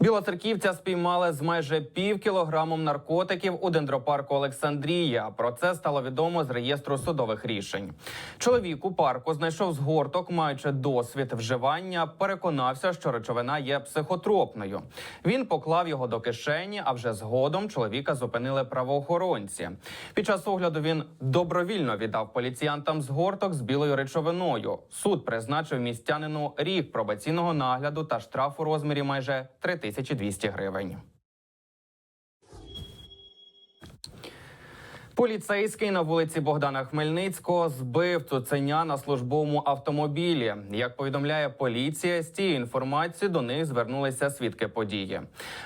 Білоцерківця спіймали з майже пів кілограмом наркотиків у дендропарку Олександрія. Про це стало відомо з реєстру судових рішень. Чоловік у парку знайшов згорток, маючи досвід вживання, переконався, що речовина є психотропною. Він поклав його до кишені, а вже згодом чоловіка зупинили правоохоронці. Під час огляду він добровільно віддав поліціянтам згорток з білою речовиною. Суд призначив містянину рік пробаційного нагляду та штраф у розмірі майже 3200 гривень. Поліцейський на вулиці Богдана Хмельницького збив цуценя на службовому автомобілі. Як повідомляє поліція, з цією інформацією до них звернулися свідки події.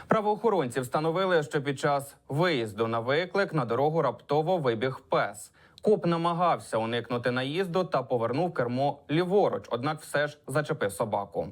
Правоохоронці встановили, що під час виїзду на виклик на дорогу раптово вибіг пес. Коп намагався уникнути наїзду та повернув кермо ліворуч, однак все ж зачепив собаку.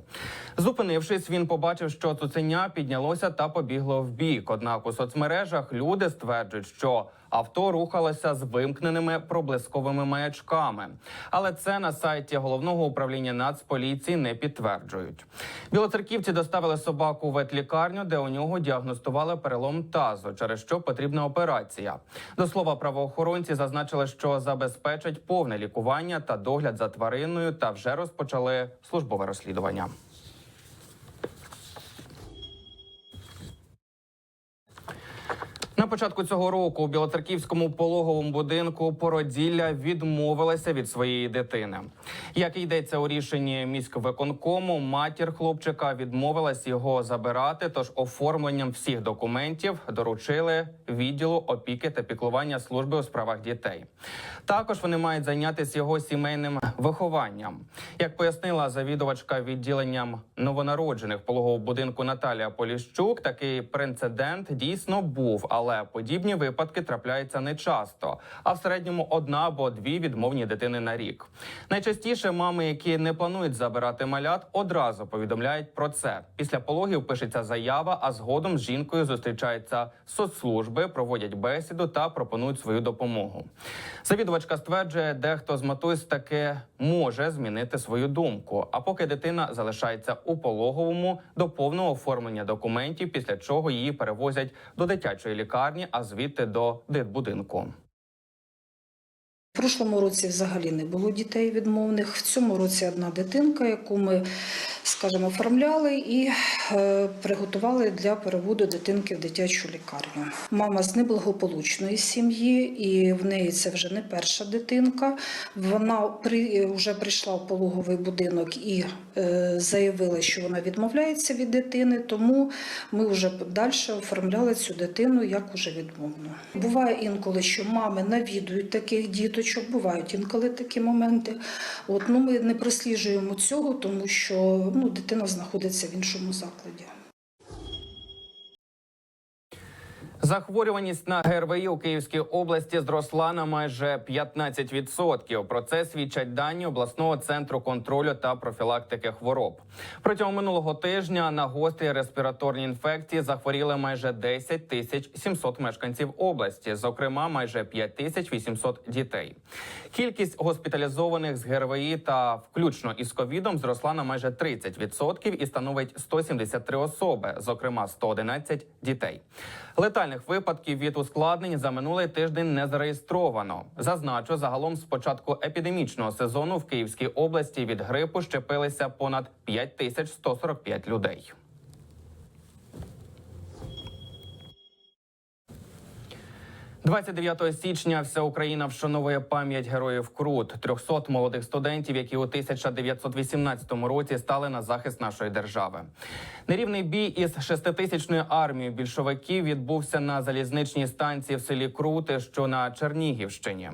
Зупинившись, він побачив, що цуценя піднялося та побігло в бік. Однак у соцмережах люди стверджують, що авто рухалося з вимкненими проблисковими маячками. Але це на сайті головного управління Нацполіції не підтверджують. Білоцерківці доставили собаку в ветлікарню, де у нього діагностували перелом тазу, через що потрібна операція. До слова, правоохоронці зазначили, що забезпечать повне лікування та догляд за твариною, та вже розпочали службове розслідування. Початку цього року у Білоцерківському пологовому будинку породілля відмовилася від своєї дитини. Як йдеться у рішенні міськвиконкому, матір хлопчика відмовилась його забирати. Тож оформленням всіх документів доручили відділу опіки та піклування служби у справах дітей. Також вони мають зайнятися його сімейним вихованням. Як пояснила завідувачка відділенням новонароджених пологового будинку Наталія Поліщук, такий прецедент дійсно був, але подібні випадки трапляються не часто, а в середньому одна або дві відмовні дитини на рік. Найчастіше мами, які не планують забирати малят, одразу повідомляють про це. Після пологів пишеться заява, а згодом з жінкою зустрічаються соцслужби, проводять бесіду та пропонують свою допомогу. Завідувачка стверджує, дехто з матусь таки може змінити свою думку. А поки дитина залишається у пологовому до повного оформлення документів, після чого її перевозять до дитячої лікарні, а звідти до дитбудинку. Прошлому році взагалі не було дітей відмовних. В цьому році одна дитинка, яку ми, скажімо, оформляли і е, приготували для переводу дитинки в дитячу лікарню. Мама з неблагополучної сім'ї, і в неї це вже не перша дитинка. Вона при, вже прийшла в пологовий будинок і е, заявила, що вона відмовляється від дитини, тому ми вже далі оформляли цю дитину як уже відмовну. Буває інколи, що мами навідують таких діточок, бувають інколи такі моменти. От, ну, ми не просліджуємо цього, тому що ну, дитина знаходиться в іншому закладі. Захворюваність на ГРВІ у Київській області зросла на майже 15%. Про це свідчать дані обласного центру контролю та профілактики хвороб. Протягом минулого тижня на гострі респіраторні інфекції захворіли майже 10 тисяч 700 мешканців області, зокрема майже 5 тисяч 800 дітей. Кількість госпіталізованих з ГРВІ та включно із ковідом зросла на майже 30% і становить 173 особи, зокрема 111 дітей. Летальних випадків від ускладнень за минулий тиждень не зареєстровано. Зазначу, загалом з початку епідемічного сезону в Київській області від грипу щепилися понад 5145 людей. – 29 січня вся Україна вшановує пам'ять героїв Крут, 300 молодих студентів, які у 1918 році стали на захист нашої держави. Нерівний бій із шеститисячною армією більшовиків відбувся на залізничній станції в селі Крути, що на Чернігівщині.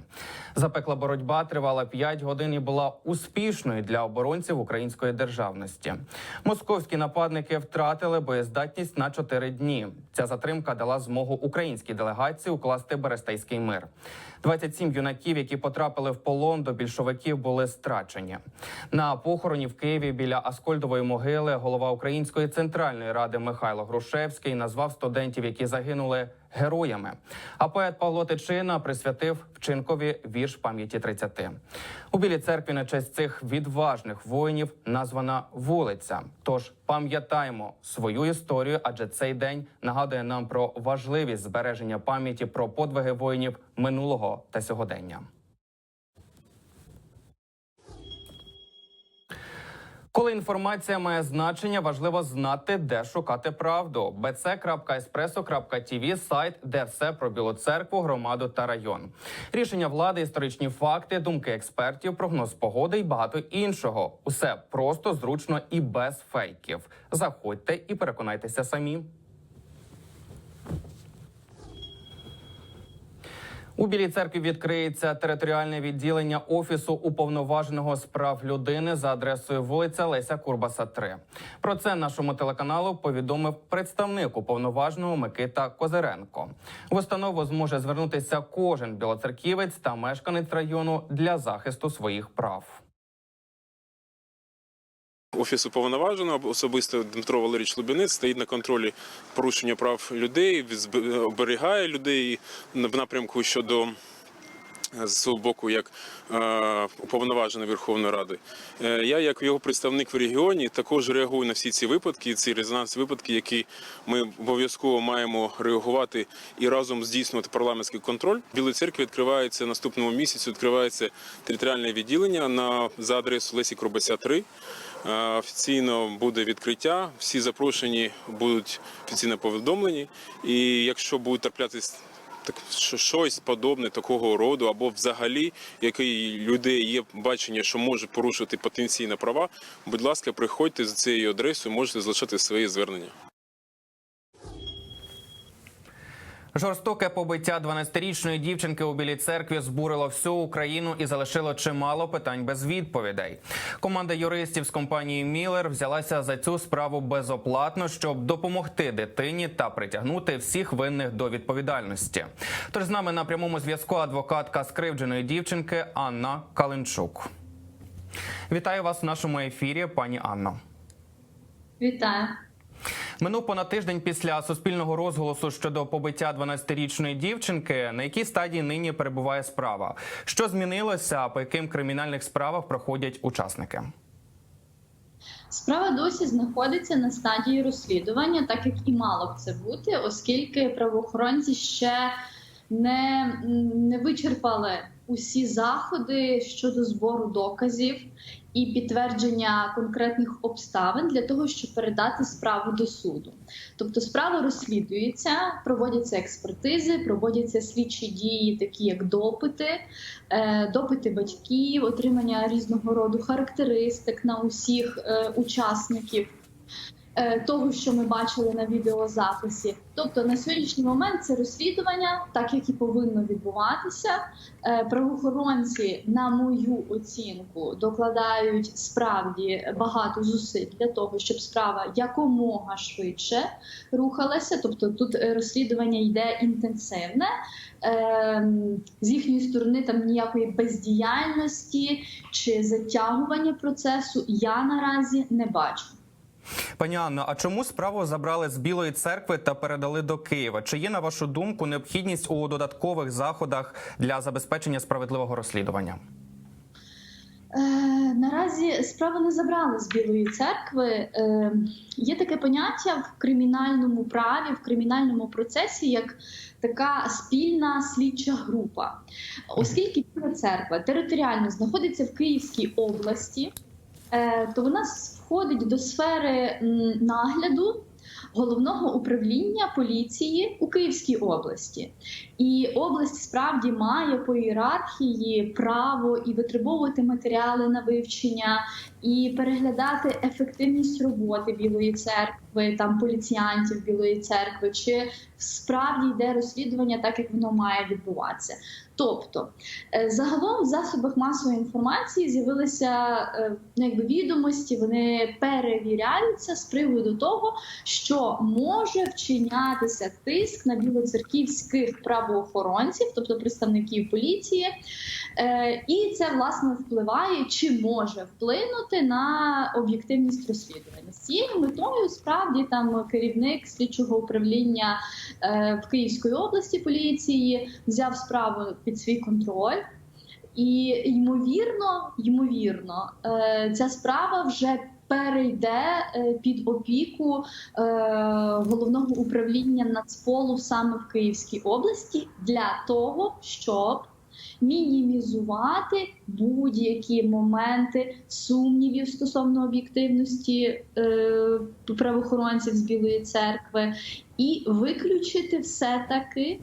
Запекла боротьба тривала 5 годин і була успішною для оборонців української державності. Московські нападники втратили боєздатність на 4 дні. Ця затримка дала змогу українській делегації укласти Берестейський мир. 27 юнаків, які потрапили в полон до більшовиків, були страчені. На похороні в Києві біля Аскольдової могили голова Української центральної ради Михайло Грушевський назвав студентів, які загинули героями. А поет Павло Тичина присвятив вчинкові вірш пам'яті 30. У білій церкві на честь цих відважних воїнів названа вулиця. Тож пам'ятаємо свою історію, адже цей день нагадує нам про важливість збереження пам'яті про подвиги воїнів минулого та сьогодення. Коли інформація має значення, важливо знати, де шукати правду. bc.espresso.tv – сайт, де все про Білу церкву, громаду та район. Рішення влади, історичні факти, думки експертів, прогноз погоди і багато іншого. Усе просто, зручно і без фейків. Заходьте і переконайтеся самі. У Білій церкві відкриється територіальне відділення офісу уповноваженого з прав людини за адресою вулиця Леся Курбаса. 3. про це нашому телеканалу повідомив представник уповноваженого Микита Козиренко. В установу зможе звернутися кожен білоцерківець та мешканець району для захисту своїх прав. Офіс уповноваженого особисто Дмитро Валерійович Лубінець стоїть на контролі порушення прав людей, оберігає людей в напрямку щодо е, з свого боку як е, уповноважений Верховної Ради. Е, я, як його представник в регіоні, також реагую на всі ці випадки, ці резонансні випадки, які ми обов'язково маємо реагувати і разом здійснювати парламентський контроль. В Білій церкві відкривається наступному місяці. Відкривається територіальне відділення на за адресою Лесі Кробаця 3. Е, Офіційно буде відкриття. Всі запрошені будуть офіційно повідомлені. І якщо буде траплятись так що щось подобне такого роду, або взагалі, який людей є бачення, що може порушити потенційні права. Будь ласка, приходьте за цією адресою, можете залишати свої звернення. Жорстоке побиття 12-річної дівчинки у Білій церкві збурило всю Україну і залишило чимало питань без відповідей. Команда юристів з компанії Міллер взялася за цю справу безоплатно, щоб допомогти дитині та притягнути всіх винних до відповідальності. Тож з нами на прямому зв'язку адвокатка скривдженої дівчинки Анна Калинчук. Вітаю вас в нашому ефірі, пані Анно. Вітаю. Минув понад тиждень після суспільного розголосу щодо побиття 12-річної дівчинки. На якій стадії нині перебуває справа? Що змінилося? По яким кримінальних справах проходять учасники? Справа досі знаходиться на стадії розслідування, так як і мало б це бути, оскільки правоохоронці ще не, не вичерпали усі заходи щодо збору доказів і підтвердження конкретних обставин для того, щоб передати справу до суду. Тобто справа розслідується, проводяться експертизи, проводяться слідчі дії, такі як допити, е, допити батьків, отримання різного роду характеристик на усіх е, учасників. Е, Того, що ми бачили на відеозаписі, тобто на сьогоднішній момент це розслідування, так як і повинно відбуватися. Е, Правоохоронці, на мою оцінку, докладають справді багато зусиль для того, щоб справа якомога швидше рухалася. Тобто тут е, розслідування йде інтенсивне. З їхньої сторони там ніякої бездіяльності чи затягування процесу я наразі не бачу. Пані Анно, а чому справу забрали з Білої церкви та передали до Києва? Чи є на вашу думку необхідність у додаткових заходах для забезпечення справедливого розслідування? Е, наразі справу не забрали з Білої церкви. Е, є таке поняття в кримінальному праві, в кримінальному процесі, як така спільна слідча група. Оскільки Біла церква територіально знаходиться в Київській області, е, то вона входить до сфери нагляду. Головного управління поліції у Київській області, і область справді має по ієрархії право і витребовувати матеріали на вивчення, і переглядати ефективність роботи Білої церкви, там поліціянтів Білої церкви, чи справді йде розслідування так, як воно має відбуватися. Тобто, е, загалом в засобах масової інформації з'явилися е, ну, якби відомості, вони перевіряються з приводу того, що може вчинятися тиск на білоцерківських правоохоронців, тобто представників поліції, Е, і це власне впливає чи може вплинути на об'єктивність розслідування. З цією метою справді там керівник слідчого управління е, в Київської області поліції взяв справу під свій контроль. І ймовірно, ймовірно, е, ця справа вже перейде е, під опіку головного управління Нацполу саме в Київській області для того, щоб мінімізувати будь-які моменти сумнівів стосовно об'єктивності е, правоохоронців з Білої церкви, і виключити все-таки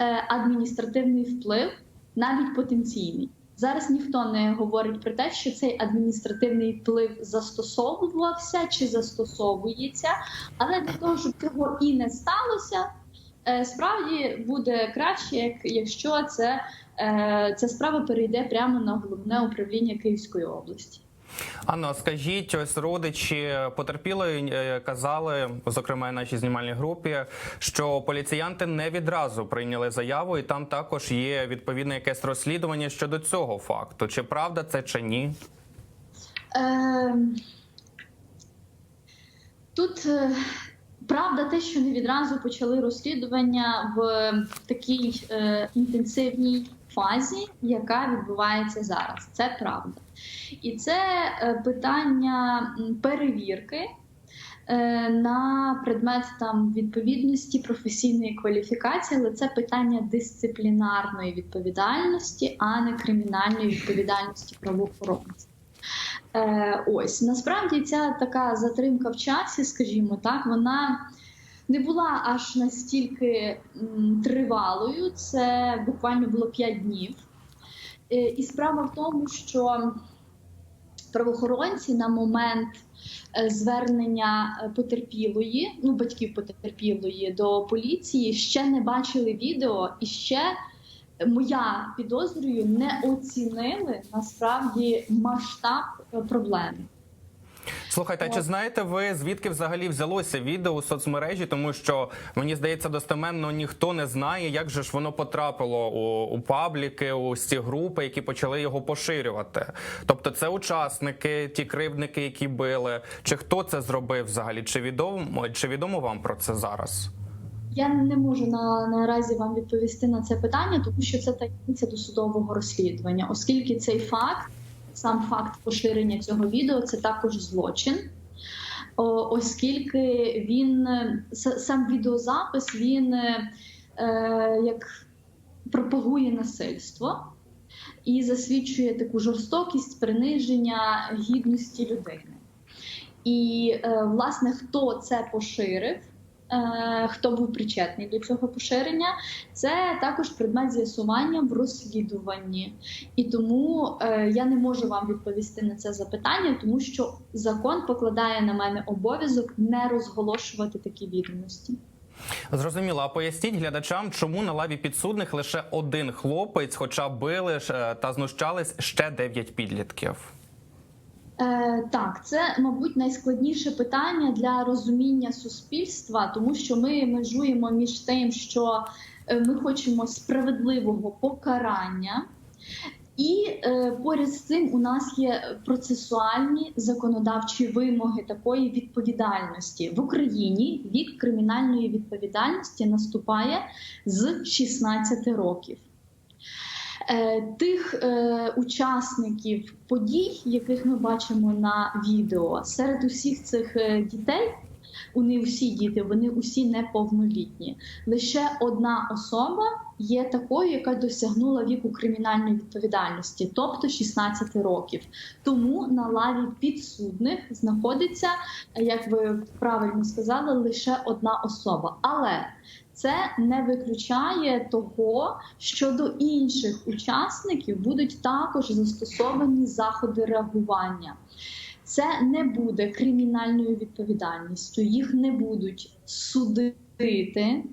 е, адміністративний вплив, навіть потенційний. Зараз ніхто не говорить про те, що цей адміністративний вплив застосовувався чи застосовується, але для того, щоб цього і не сталося, справді буде краще, як якщо це е, ця справа перейде прямо на головне управління Київської області. Анно, скажіть, ось родичі потерпілої е, казали, зокрема нашій знімальній групі, що поліціянти не відразу прийняли заяву, і там також є відповідне якесь розслідування щодо цього факту. Чи правда це чи ні? Е, тут е, правда те, що не відразу почали розслідування в такій е, інтенсивній фазі, яка відбувається зараз. Це правда. І це е, питання перевірки. е, На предмет там відповідності професійної кваліфікації, але це питання дисциплінарної відповідальності, а не кримінальної відповідальності правоохоронців. Е, ось насправді ця така затримка в часі, скажімо так, вона не була аж настільки тривалою. Це буквально було 5 днів. Е, і справа в тому, що правоохоронці на момент е, звернення потерпілої, ну батьків потерпілої до поліції, ще не бачили відео і ще. Моя підозрюю не оцінили насправді масштаб е, проблеми. Слухайте, а чи знаєте ви звідки взагалі взялося відео у соцмережі? Тому що мені здається, достеменно ніхто не знає, як же ж воно потрапило у, у пабліки, у ці групи, які почали його поширювати. Тобто, це учасники, ті кривдники, які били. Чи хто це зробив взагалі? Чи відомо чи відомо вам про це зараз? Я не можу на наразі вам відповісти на це питання, тому що це таємниця досудового розслідування, оскільки цей факт, сам факт поширення цього відео, це також злочин. Оскільки він сам відеозапис він е, як пропагує насильство і засвідчує таку жорстокість приниження гідності людини. І е, власне хто це поширив, хто був причетний до цього поширення, це також предмет з'ясування в розслідуванні. І тому е, я не можу вам відповісти на це запитання, тому що закон покладає на мене обов'язок не розголошувати такі відомості. Зрозуміло, а поясніть глядачам, чому на лаві підсудних лише один хлопець, хоча били е, та знущались ще дев'ять підлітків. Е, так, це, мабуть, найскладніше питання для розуміння суспільства, тому що ми межуємо між тим, що е, ми хочемо справедливого покарання, і е, поряд з цим у нас є процесуальні законодавчі вимоги такої відповідальності в Україні. Вік кримінальної відповідальності наступає з 16 років. Е, Тих е, учасників подій, яких ми бачимо на відео, серед усіх цих е, дітей вони всі діти, вони усі неповнолітні. Лише одна особа є такою, яка досягнула віку кримінальної відповідальності, тобто 16 років. Тому на лаві підсудних знаходиться, як ви правильно сказали, лише одна особа. Але це не виключає того, що до інших учасників будуть також застосовані заходи реагування. Це не буде кримінальною відповідальністю, їх не будуть судити,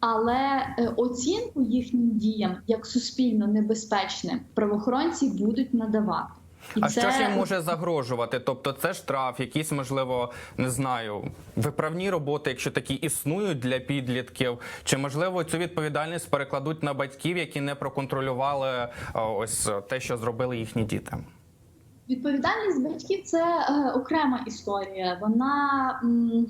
але е, оцінку їхнім діям як суспільно небезпечним правоохоронці будуть надавати. І А що ж їм може загрожувати? Тобто, це штраф, якісь можливо, не знаю, виправні роботи, якщо такі існують для підлітків, чи можливо цю відповідальність перекладуть на батьків, які не проконтролювали е, ось те, що зробили їхні діти. Відповідальність батьків це е, окрема історія. Вона, м,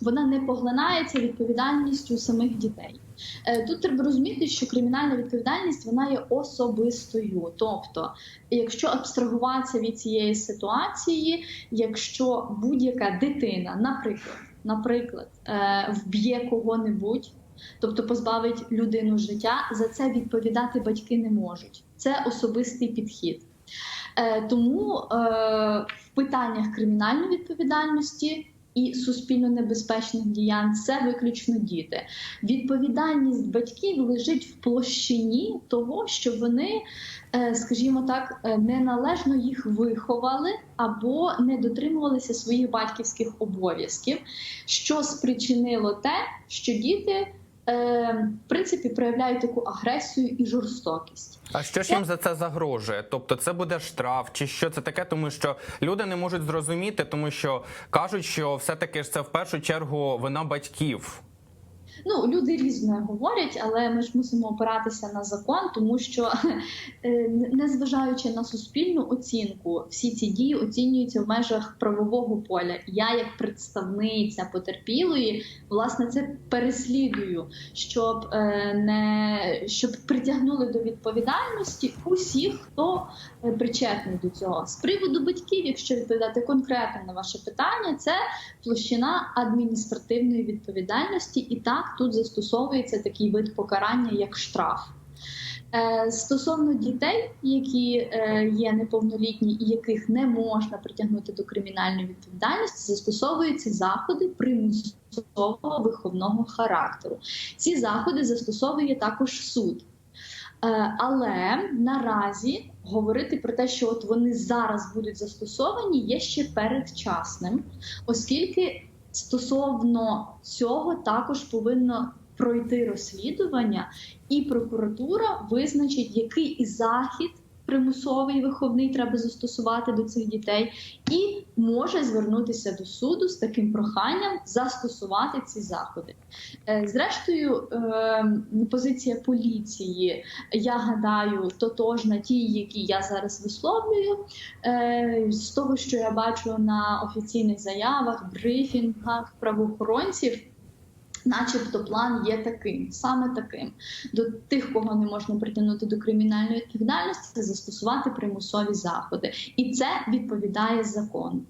вона не поглинається відповідальністю самих дітей. Е, Тут треба розуміти, що кримінальна відповідальність вона є особистою. Тобто, якщо абстрагуватися від цієї ситуації, якщо будь-яка дитина, наприклад, наприклад, е, вб'є кого-небудь. Тобто позбавить людину життя, за це відповідати батьки не можуть. Це особистий підхід. Е, Тому в питаннях кримінальної відповідальності і суспільно небезпечних діянь це виключно діти. Відповідальність батьків лежить в площині того, що вони, е, скажімо так, е, неналежно їх виховали або не дотримувалися своїх батьківських обов'язків, що спричинило те, що діти. Е, В принципі, проявляють таку агресію і жорстокість. А що ж їм за це загрожує? Тобто, це буде штраф, чи що це таке? Тому що люди не можуть зрозуміти, тому що кажуть, що все таки ж це в першу чергу вина батьків. Ну, люди різне говорять, але ми ж мусимо опиратися на закон, тому що е, незважаючи на суспільну оцінку, всі ці дії оцінюються в межах правового поля. Я, як представниця потерпілої, власне, це переслідую, щоб е, не щоб притягнули до відповідальності усіх, хто е, причетний до цього. З приводу батьків, якщо відповідати конкретно на ваше питання, це площина адміністративної відповідальності, і так тут застосовується такий вид покарання, як штраф. Е, Стосовно дітей, які е, є неповнолітні і яких не можна притягнути до кримінальної відповідальності, застосовуються заходи примусового виховного характеру. Ці заходи застосовує також суд. Е, Але наразі говорити про те, що от вони зараз будуть застосовані, є ще передчасним, оскільки стосовно цього також повинно пройти розслідування, і прокуратура визначить, який захід примусовий виховний треба застосувати до цих дітей, і може звернутися до суду з таким проханням застосувати ці заходи. Е, Зрештою, е, позиція поліції, я гадаю, тотожна тій, які я зараз висловлюю. Е, З того, що я бачу на офіційних заявах, брифінгах правоохоронців. Начебто план є таким, саме таким. До тих, кого не можна притягнути до кримінальної відповідальності, застосувати примусові заходи, і це відповідає закону.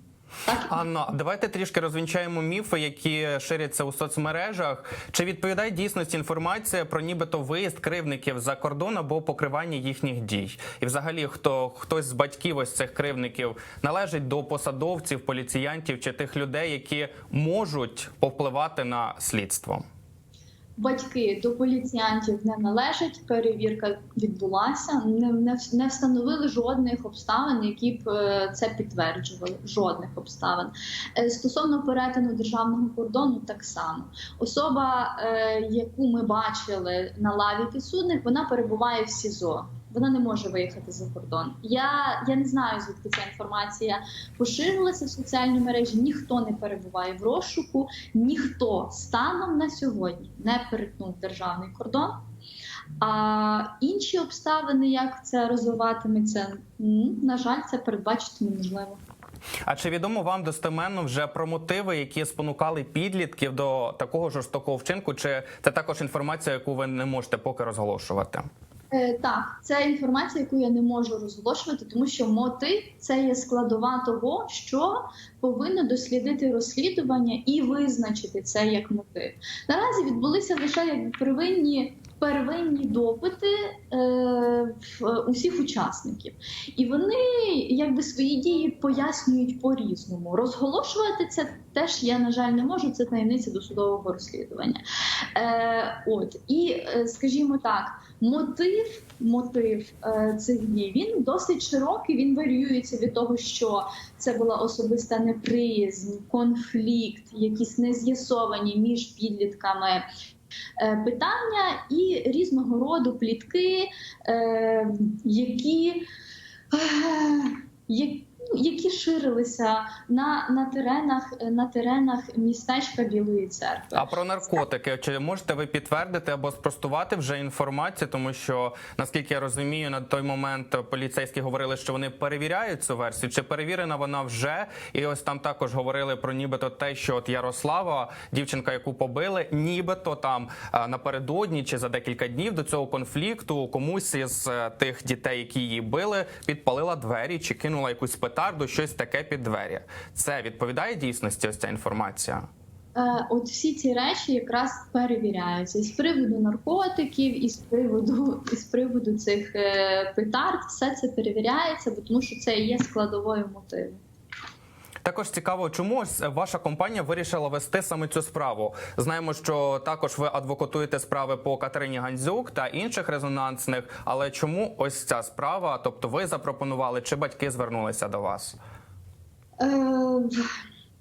Анна, давайте трішки розвінчаємо міфи, які ширяться у соцмережах. Чи відповідає дійсності інформація про нібито виїзд кривників за кордон або покривання їхніх дій? І, взагалі, хто хтось з батьків ось цих кривників належить до посадовців, поліціянтів чи тих людей, які можуть повпливати на слідство? Батьки до поліціянтів не належать. Перевірка відбулася. Не, не, не встановили жодних обставин, які б е, це підтверджували. Жодних обставин Е, стосовно перетину державного кордону, так само особа, е, яку ми бачили на лаві підсудних, вона перебуває в СІЗО. Вона не може виїхати за кордон. Я, я не знаю, звідки ця інформація поширилася в соціальній мережі. Ніхто не перебуває в розшуку, ніхто станом на сьогодні не перетнув державний кордон. А інші обставини, як це розвиватиметься, на жаль, це передбачити неможливо. А чи відомо вам достеменно вже про мотиви, які спонукали підлітків до такого жорстокого вчинку? Чи це також інформація, яку ви не можете поки розголошувати? Е, так, це інформація, яку я не можу розголошувати, тому що мотив це є складова того, що повинно дослідити розслідування і визначити це як мотив. Наразі відбулися лише як первинні. Первинні допити е, усіх учасників, і вони якби свої дії пояснюють по-різному. Розголошувати це теж я, на жаль, не можу. Це таємниця досудового розслідування. Е, от і е, скажімо так, мотив, мотив е, цих дій він досить широкий. Він варіюється від того, що це була особиста неприязнь, конфлікт, якісь нез'ясовані між підлітками. Е, Питання і різного роду плітки, е, які, е, які, ну, які ширилися на, на, теренах, на теренах містечка Білої церкви. А про наркотики чи можете ви підтвердити або спростувати вже інформацію? Тому що наскільки я розумію, на той момент поліцейські говорили, що вони перевіряють цю версію. Чи перевірена вона вже? І ось там також говорили про нібито те, що от Ярослава, дівчинка, яку побили, нібито там напередодні чи за декілька днів до цього конфлікту комусь із е, тих дітей, які її били, підпалила двері чи кинула якусь петарду, щось таке під двері. Це відповідає дійсності? Ось ця інформація. Е, От всі ці речі якраз перевіряються і з приводу наркотиків, і з приводу і з приводу цих е, петард, все це перевіряється, бо тому що це є складовою мотиву. Також цікаво, чому ваша компанія вирішила вести саме цю справу. Знаємо, що також ви адвокатуєте справи по Катерині Гандзюк та інших резонансних. Але чому ось ця справа? Тобто, ви запропонували, чи батьки звернулися до вас? Е,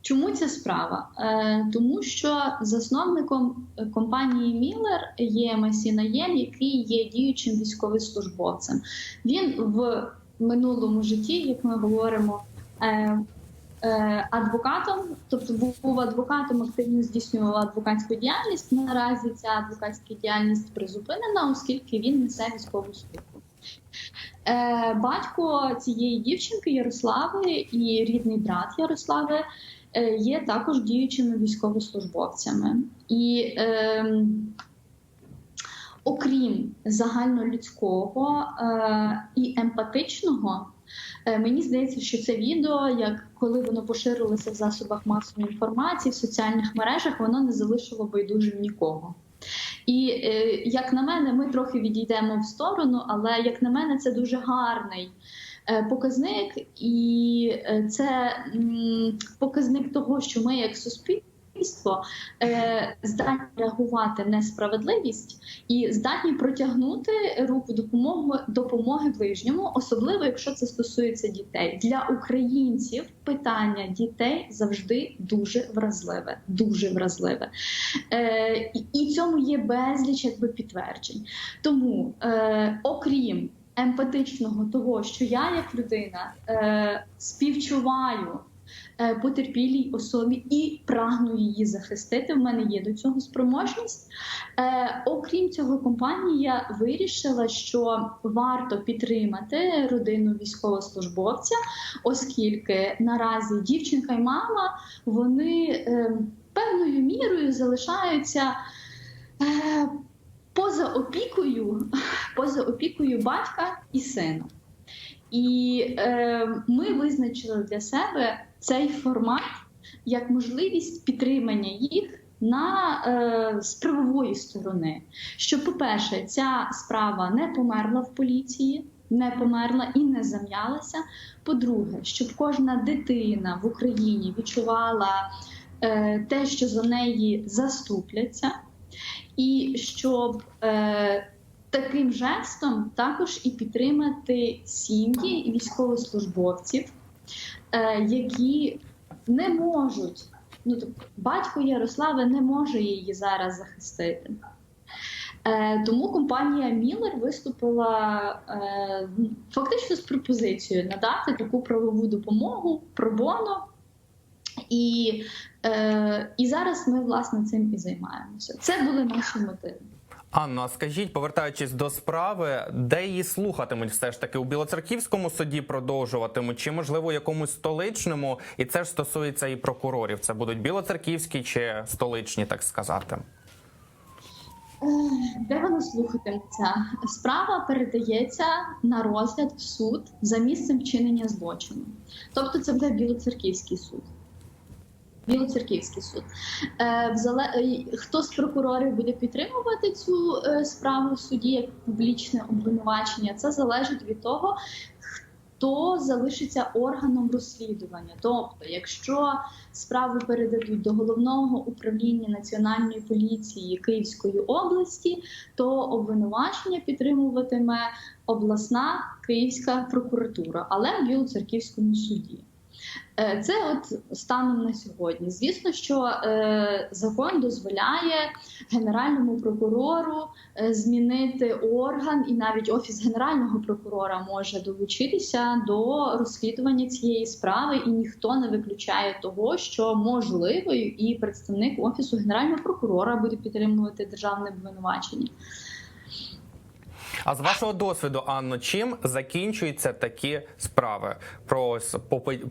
Чому ця справа? Е, Тому що засновником е, компанії Міллер є Масіна Єм, який є діючим військовослужбовцем. Він в минулому житті, як ми говоримо, адвокатом, тобто був адвокатом, активно здійснював адвокатську діяльність. Наразі ця адвокатська діяльність призупинена, оскільки він несе військову службу. Е, Батько цієї дівчинки Ярослави і рідний брат Ярослави е, є також діючими військовослужбовцями. І е, окрім загальнолюдського е, і емпатичного, е, мені здається, що це відео, як коли воно поширилося в засобах масової інформації, в соціальних мережах, воно не залишило байдужим нікого. І е, як на мене, ми трохи відійдемо в сторону, але як на мене, це дуже гарний е, показник, і е, це показник того, що ми, як суспільство, е, здатні реагувати несправедливість і здатні протягнути руку допомоги допомоги ближньому, особливо якщо це стосується дітей. Для українців питання дітей завжди дуже вразливе, дуже вразливе. Е, і цьому є безліч якби підтверджень. Тому, е, окрім емпатичного того, що я як людина е, співчуваю. Е, Потерпілій особі і прагну її захистити. В мене є до цього спроможність. Е, окрім цього, компанія вирішила, що варто підтримати родину військовослужбовця, оскільки наразі дівчинка і мама вони е, певною мірою залишаються. Поза опікою, поза опікою батька і сина. І е, ми визначили для себе цей формат як можливість підтримання їх на е, з сторони. Що, по-перше, ця справа не померла в поліції, не померла і не зам'ялася. По-друге, щоб кожна дитина в Україні відчувала е, те, що за неї заступляться, і щоб е, таким жестом також і підтримати сім'ї військовослужбовців, які не можуть. Ну, тобто, батько Ярослави не може її зараз захистити. Е, тому компанія Міллер виступила е, фактично з пропозицією надати таку правову допомогу пробоно. І, е, і зараз ми власне цим і займаємося. Це були наші мотиви. Анно, а скажіть, повертаючись до справи, де її слухатимуть все ж таки у Білоцерківському суді продовжуватимуть, чи можливо якомусь столичному? І це ж стосується і прокурорів. Це будуть білоцерківські чи столичні, так сказати. Де воно слухатиметься? Справа передається на розгляд в суд за місцем вчинення злочину. Тобто це буде Білоцерківський суд. Білоцерківський суд. Е, е, Хто з прокурорів буде підтримувати цю е, справу в суді як публічне обвинувачення, це залежить від того, хто залишиться органом розслідування. Тобто, якщо справу передадуть до головного управління національної поліції Київської області, то обвинувачення підтримуватиме обласна Київська прокуратура, але в Білоцерківському суді. Е, Це от станом на сьогодні. Звісно, що е, закон дозволяє генеральному прокурору е, змінити орган, і навіть офіс генерального прокурора може долучитися до розслідування цієї справи, і ніхто не виключає того, що можливо і представник офісу генерального прокурора буде підтримувати державне обвинувачення. А з вашого досвіду, Анно, чим закінчуються такі справи про ось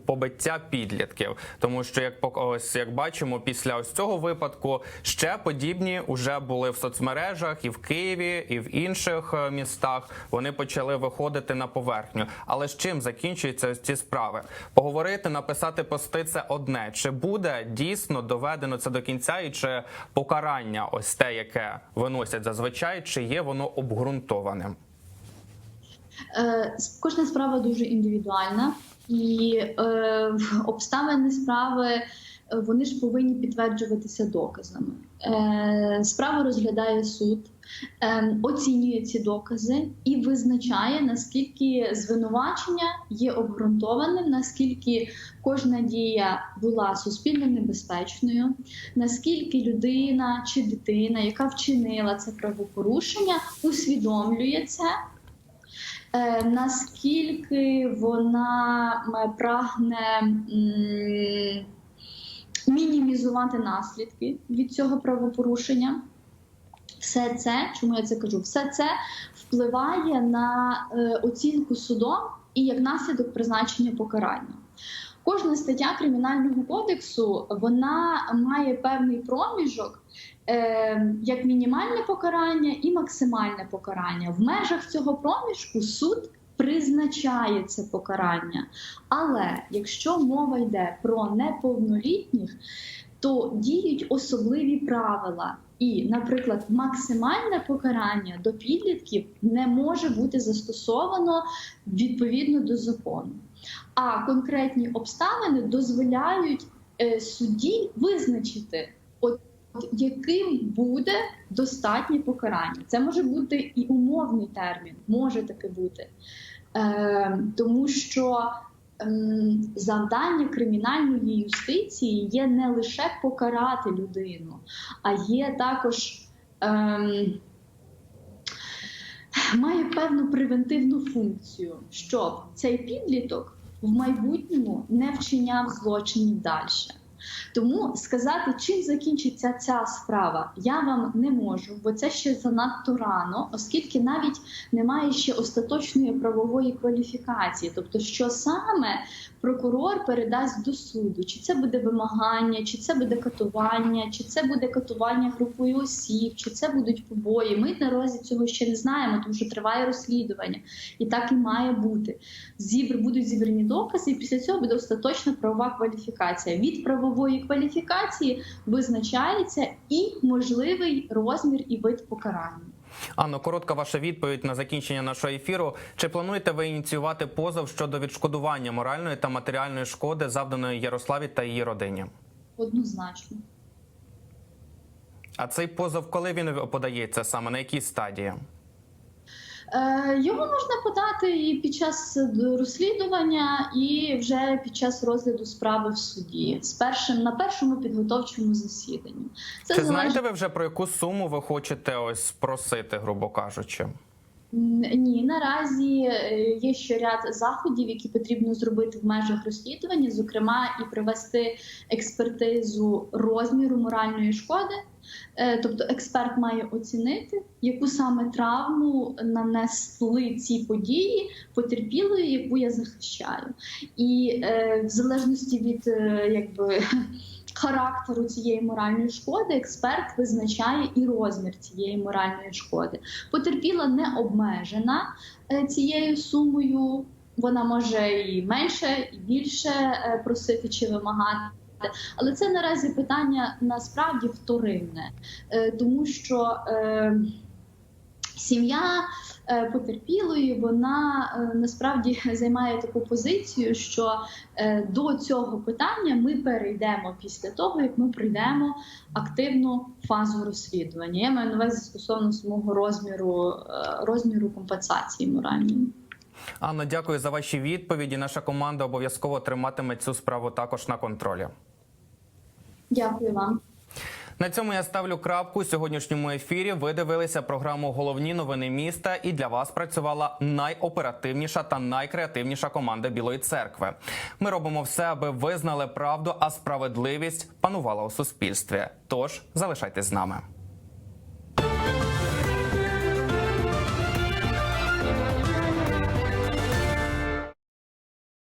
побиття підлітків? Тому що як ось як бачимо, після ось цього випадку ще подібні вже були в соцмережах і в Києві, і в інших е, містах. Вони почали виходити на поверхню. Але з чим закінчуються ось ці справи? Поговорити, написати пости це одне. Чи буде дійсно доведено це до кінця, і чи покарання, ось те, яке виносять зазвичай, чи є воно обґрунтованим? Е, Кожна справа дуже індивідуальна, і е, обставини справи е, вони ж повинні підтверджуватися доказами. Е, справу розглядає суд, е, оцінює ці докази і визначає, наскільки звинувачення є обґрунтованим, наскільки кожна дія була суспільно небезпечною, наскільки людина чи дитина, яка вчинила це правопорушення, усвідомлює це. Е, наскільки вона прагне мінімізувати наслідки від цього правопорушення. Все це, чому я це кажу, все це впливає на е, оцінку судом і як наслідок призначення покарання. Кожна стаття кримінального кодексу вона має певний проміжок, е, як мінімальне покарання і максимальне покарання. В межах цього проміжку суд призначає це покарання. Але якщо мова йде про неповнолітніх, то діють особливі правила. І, наприклад, максимальне покарання до підлітків не може бути застосовано відповідно до закону. А конкретні обставини дозволяють е, судді визначити, от, яким буде достатнє покарання. Це може бути і умовний термін, може таке бути. Е, тому що ем, завдання кримінальної юстиції є не лише покарати людину, а є також. Ем, Має певну превентивну функцію, щоб цей підліток в майбутньому не вчиняв злочинів далі. Тому сказати, чим закінчиться ця справа, я вам не можу, бо це ще занадто рано, оскільки навіть немає ще остаточної правової кваліфікації, тобто, що саме прокурор передасть до суду, чи це буде вимагання, чи це буде катування, чи це буде катування групою осіб, чи це будуть побої. Ми наразі цього ще не знаємо, тому що триває розслідування, і так і має бути. Зібр будуть зібрані докази, і після цього буде остаточна правова кваліфікація. Від правової кваліфікації визначається і можливий розмір і вид покарання. Анно, коротка ваша відповідь на закінчення нашого ефіру. Чи плануєте ви ініціювати позов щодо відшкодування моральної та матеріальної шкоди, завданої Ярославі та її родині? Однозначно. А цей позов, коли він подається саме на якій стадії? Е, Його можна подати і під час розслідування, і вже під час розгляду справи в суді з першим на першому підготовчому засіданні. Це Чи залежить- знаєте ви вже про яку суму ви хочете ось просити, грубо кажучи? Ні, наразі е, є ще ряд заходів, які потрібно зробити в межах розслідування, зокрема, і провести експертизу розміру моральної шкоди. Е, Тобто експерт має оцінити, яку саме травму нанесли ці події потерпілої, яку я захищаю. І е, в залежності від якби характеру цієї моральної шкоди, експерт визначає і розмір цієї моральної шкоди. Потерпіла не обмежена е, цією сумою. Вона може і менше, і більше е, просити чи вимагати. Але це наразі питання насправді вторинне, Е, тому що сім'я потерпілої вона е, насправді займає таку позицію, що е, до цього питання ми перейдемо після того, як ми пройдемо активну фазу розслідування. Я маю на увазі стосовно самого розміру, е, розміру компенсації моральної. Анно, дякую за ваші відповіді. Наша команда обов'язково триматиме цю справу також на контролі. Дякую вам. На цьому я ставлю крапку у сьогоднішньому ефірі. Ви дивилися програму Головні новини міста, і для вас працювала найоперативніша та найкреативніша команда Білої церкви. Ми робимо все, аби ви знали правду, а справедливість панувала у суспільстві. Тож залишайтесь з нами.